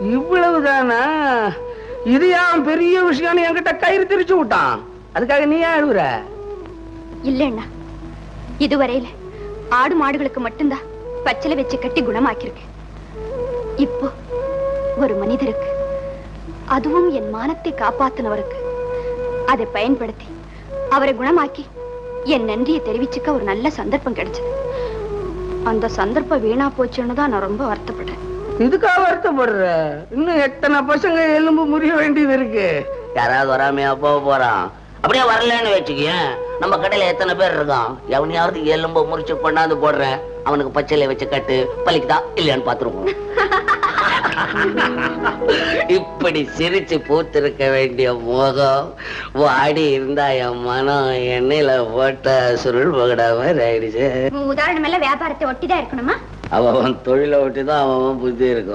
இவ்வளவுதானா? இது ஏன் பெரிய விஷயம்னு என்கிட்ட கயிறு திரிச்சு விட்டான். அதுக்காக நீ ஏன் அழுவுற இல்லைண்ணா. இதுவரையில ஆடு மாடுகளுக்கு மட்டும்தான் பச்சளை வச்சு கட்டி குணமாக்கிருக்கு இப்போ ஒரு மனிதருக்கு அதுவும் என் மானத்தை காப்பாத்தினவருக்கு அதை பயன்படுத்தி அவரை குணமாக்கி என் நன்றியை தெரிவிச்சுக்க ஒரு நல்ல சந்தர்ப்பம் கிடைச்சது. அந்த சந்தர்ப்பம் வீணா போச்சுன்னு தான் நான் ரொம்ப வருத்தப்படுறேன். இதுக்காக வருத்தப்படுற? இன்னும் எத்தனை பசங்க எலும்பு முறிய வேண்டியது இருக்கு? யாராவது வராமையா? போக போறான். அப்படியே வரலன்னு வச்சுக்கேன் நம்ம கடையில எத்தனை பேர் இருக்கான்? எவனையாவது எலும்பு முறிச்சு கொண்டாந்து போடுறேன் அவனுக்கு பச்சையில வச்சு கட்டு பலிக்குதா இல்லையான்னு பாத்துருவோம் இப்படி சிரிச்சு பூத்திருக்க வேண்டிய முகம் வாடி இருந்தா என் மனம் எண்ணெயில போட்ட சுருள் பகடா மாதிரி ஆயிடுச்சு. உதாரணம் எல்லாம் வியாபாரத்தை ஒட்டிதான் இருக்கணுமா? அவன் தொழிலை விட்டு தான் அவன் புத்தி இருக்கும்